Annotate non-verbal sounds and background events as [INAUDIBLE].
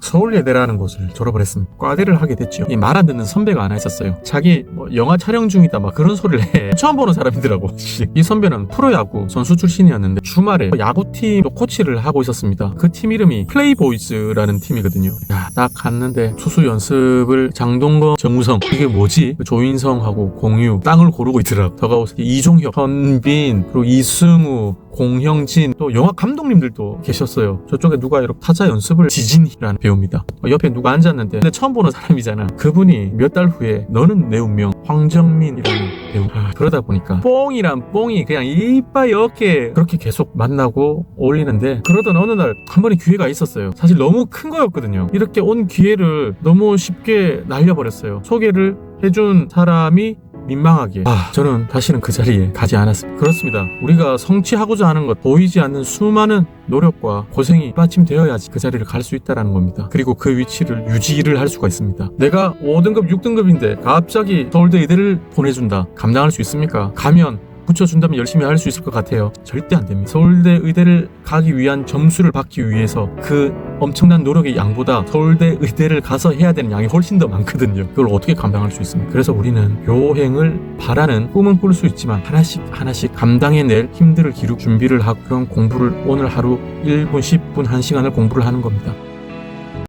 서울예대라는 곳을 졸업을 했습니다. 과대를 하게 됐죠. 이 말 안 듣는 선배가 하나 있었어요. 자기 뭐 영화 촬영 중이다 막 그런 소리를 해. [LAUGHS] 처음 보는 사람이더라고. [LAUGHS] 이 선배는 프로야구 선수 출신이었는데 주말에 야구팀 코치를 하고 있었습니다. 그 팀 이름이 플레이보이즈라는 팀이거든요. 야, 딱 갔는데 투수 연습을 장동건, 정우성 이게 뭐지? 조인성하고 공유 땅을 고르고 있더라고. 더가웃 이종혁, 현빈, 그리고 이승우, 공형진 또 영화 감독님들도 계셨어요. 저쪽에 누가 이렇게 타자 연습을 지진이라는 배우 입니다. 어, 옆에 누가 앉았는데 근데 처음 보는 사람이잖아. 그분이 몇 달 후에 너는 내 운명 황정민이라는 배우. 아, 그러다 보니까 뽕이란 뽕이 그냥 이빨 이렇게 그렇게 계속 만나고 어울리는데 그러던 어느 날 한 번의 기회가 있었어요. 사실 너무 큰 거였거든요. 이렇게 온 기회를 너무 쉽게 날려버렸어요. 소개를 해준 사람이 민망하게 아 저는 다시는 그 자리에 가지 않았습니다. 그렇습니다. 우리가 성취하고자 하는 것 보이지 않는 수많은 노력과 고생이 빠침되어야지 그 자리를 갈 수 있다는 겁니다. 그리고 그 위치를 유지를 할 수가 있습니다. 내가 5등급 6등급인데 갑자기 서울대 의대를 보내준다. 감당할 수 있습니까? 가면 붙여준다면 열심히 할 수 있을 것 같아요. 절대 안 됩니다. 서울대 의대를 가기 위한 점수를 받기 위해서 그 엄청난 노력의 양보다 서울대 의대를 가서 해야 되는 양이 훨씬 더 많거든요. 그걸 어떻게 감당할 수 있습니까? 그래서 우리는 요행을 바라는 꿈은 꿀 수 있지만 하나씩 하나씩 감당해낼 힘들을 기르 준비를 하고 그런 공부를 오늘 하루 1분, 10분, 1시간을 공부를 하는 겁니다.